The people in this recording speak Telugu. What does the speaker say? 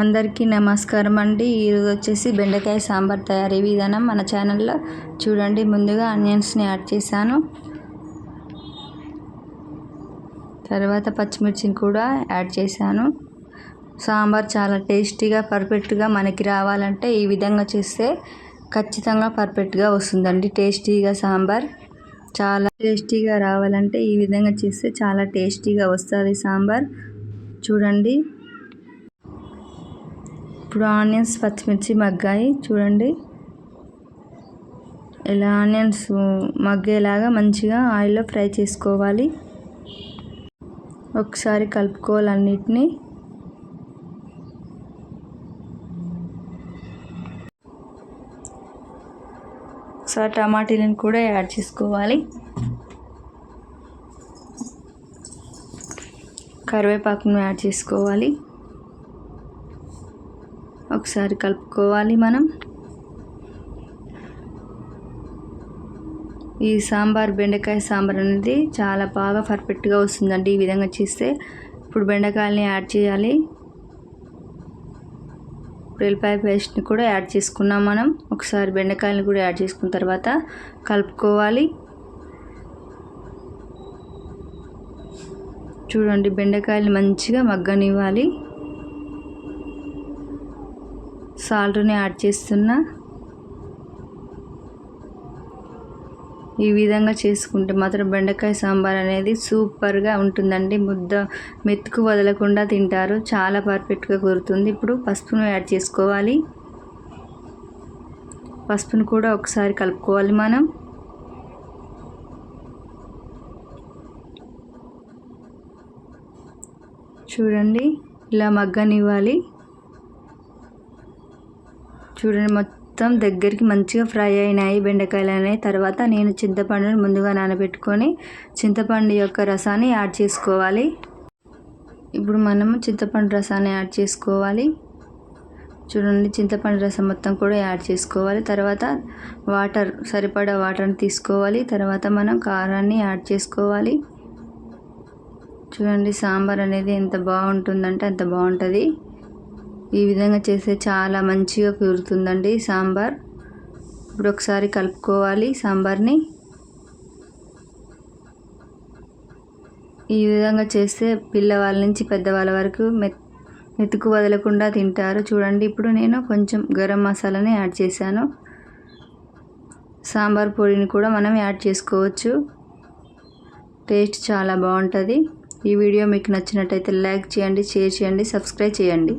అందరికీ నమస్కారం అండి. ఈరోజు వచ్చేసి బెండకాయ సాంబార్ తయారీ విధానం మన ఛానల్లో చూడండి. ముందుగా ఆనియన్స్ని యాడ్ చేశాను. తర్వాత పచ్చిమిర్చిని కూడా యాడ్ చేశాను. సాంబార్ చాలా టేస్టీగా పర్ఫెక్ట్గా మనకి రావాలంటే ఈ విధంగా చేస్తే ఖచ్చితంగా పర్ఫెక్ట్గా వస్తుందండి. టేస్టీగా సాంబార్ చాలా టేస్టీగా రావాలంటే ఈ విధంగా చేస్తే చాలా టేస్టీగా వస్తుంది సాంబార్. చూడండి. ఇప్పుడు ఆనియన్స్ పచ్చిమిర్చి మగ్గాయి. చూడండి. ఇలా ఆనియన్స్ మగ్గేలాగా మంచిగా ఆయిల్లో ఫ్రై చేసుకోవాలి. ఒకసారి కలుపుకోవాలి అన్నిటినీ. ఒకసారి టమాటీలను కూడా యాడ్ చేసుకోవాలి. కరివేపాకును యాడ్ చేసుకోవాలి. ఒకసారి కలుపుకోవాలి మనం. ఈ సాంబార్ బెండకాయ సాంబార్ అనేది చాలా బాగా పర్ఫెక్ట్గా వస్తుందండి ఈ విధంగా చేస్తే. ఇప్పుడు బెండకాయలని యాడ్ చేయాలి. ఉల్లిపాయ పేస్ట్ని కూడా యాడ్ చేసుకున్నాం మనం. ఒకసారి బెండకాయలను కూడా యాడ్ చేసుకున్న తర్వాత కలుపుకోవాలి. చూడండి బెండకాయలు మంచిగా మగ్గనివ్వాలి. సాల్ట్ని యాడ్ చేస్తున్నా. ఈ విధంగా చేసుకుంటే మాత్రం బెండకాయ సాంబార్ అనేది సూపర్గా ఉంటుందండి. ముద్ద మెతుకు వదలకుండా తింటారు. చాలా పర్ఫెక్ట్గా కురుతుంది ఇప్పుడు పసుపును యాడ్ చేసుకోవాలి. పసుపును కూడా ఒకసారి కలుపుకోవాలి మనం. చూడండి ఇలా మగ్గనివ్వాలి. చూడండి మొత్తం దగ్గరికి మంచిగా ఫ్రై అయినాయి బెండకాయలు అనేవి. తర్వాత నేను చింతపండుని ముందుగా నానబెట్టుకొని చింతపండు యొక్క రసాన్ని యాడ్ చేసుకోవాలి. ఇప్పుడు మనము చింతపండు రసాన్ని యాడ్ చేసుకోవాలి. చూడండి చింతపండు రసం మొత్తం కూడా యాడ్ చేసుకోవాలి. తర్వాత వాటర్ సరిపడా వాటర్ని తీసుకోవాలి. తర్వాత మనం కారాన్ని యాడ్ చేసుకోవాలి. చూడండి సాంబార్ అనేది ఎంత బాగుంటుందంటే అంత బాగుంటుంది. ఈ విధంగా చేస్తే చాలా మంచిగా కుదురుతుందండి సాంబార్. ఇప్పుడు ఒకసారి కలుపుకోవాలి సాంబార్ని. ఈ విధంగా చేస్తే పిల్లవాళ్ళ నుంచి పెద్దవాళ్ళ వరకు మెత్ మెతుకు వదలకుండా తింటారు. చూడండి ఇప్పుడు నేను కొంచెం గరం మసాలాని యాడ్ చేశాను. సాంబార్ పొడిని కూడా మనం యాడ్ చేసుకోవచ్చు. టేస్ట్ చాలా బాగుంటుంది. ఈ వీడియో మీకు నచ్చినట్టయితే లైక్ చేయండి షేర్ చేయండి సబ్స్క్రైబ్ చేయండి.